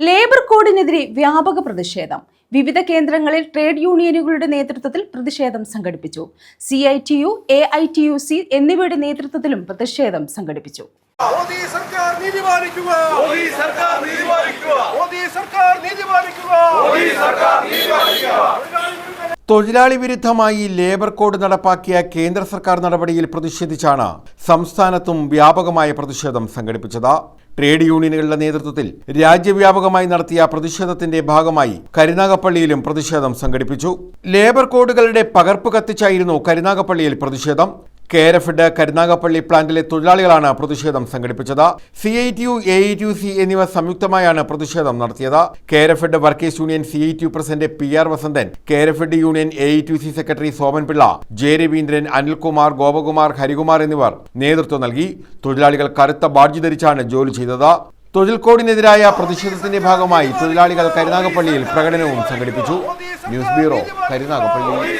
Labour കോഡിനെതിരെ വ്യാപക പ്രതിഷേധം. വിവിധ കേന്ദ്രങ്ങളിൽ ട്രേഡ് യൂണിയനുകളുടെ നേതൃത്വത്തിൽ പ്രതിഷേധം സംഘടിപ്പിച്ചു. C I T U A I T U C എന്നിവയുടെ നേതൃത്വത്തിലും പ്രതിഷേധം സംഘടിപ്പിച്ചു. മോദി സർക്കാർ നീതി പാലിക്കുക. മോദി സർക്കാർ നീതി പാലിക്കുക. മോദി സർക്കാർ നീതി പാലിക്കുക. മോദി സർക്കാർ നീതി പാലിക്കുക. തൊഴിലാളി വിരുദ്ധമായി ലേബർ കോഡ് നടപ്പാക്കിയ കേന്ദ്ര സർക്കാർ നടപടിയിൽ പ്രതിഷേധിച്ചാണ് സംസ്ഥാനത്തും വ്യാപകമായ പ്രതിഷേധം സംഘടിപ്പിച്ചത്. ട്രേഡ് യൂണിയനുകളുടെ നേതൃത്വത്തിൽ രാജ്യവ്യാപകമായി നടത്തിയ പ്രതിഷേധത്തിന്റെ ഭാഗമായി കരുനാഗപ്പള്ളിയിലും പ്രതിഷേധം സംഘടിപ്പിച്ചു. ലേബർ കോഡുകളുടെ പകർപ്പ് കത്തിച്ചായിരുന്നു കരുനാഗപ്പള്ളിയിൽ പ്രതിഷേധം. കേരഫെഡ് കരുനാഗപ്പള്ളി പ്ലാന്റിലെ തൊഴിലാളികളാണ് പ്രതിഷേധം സംഘടിപ്പിച്ചത്. C I T U A T U C എന്നിവ സംയുക്തമായാണ് പ്രതിഷേധം നടത്തിയത്. Kerafed workers union C I T U president P R Vasanthan Kerafed union A T U C secretary Soman Pillai J Raveendran Anilkumar Gopakumar Harikumar എന്നിവർ നേതൃത്വം നൽകി. തൊഴിലാളികൾ കറുത്ത badge ധരിച്ചാണ് ജോലി ചെയ്തത്. തൊഴിൽ കോഡിനെതിരായ പ്രതിഷേധത്തിന്റെ ഭാഗമായി തൊഴിലാളികൾ കരുനാഗപ്പള്ളിയിൽ പ്രകടനവും സംഘടിപ്പിച്ചു. News bureau Karunagappally.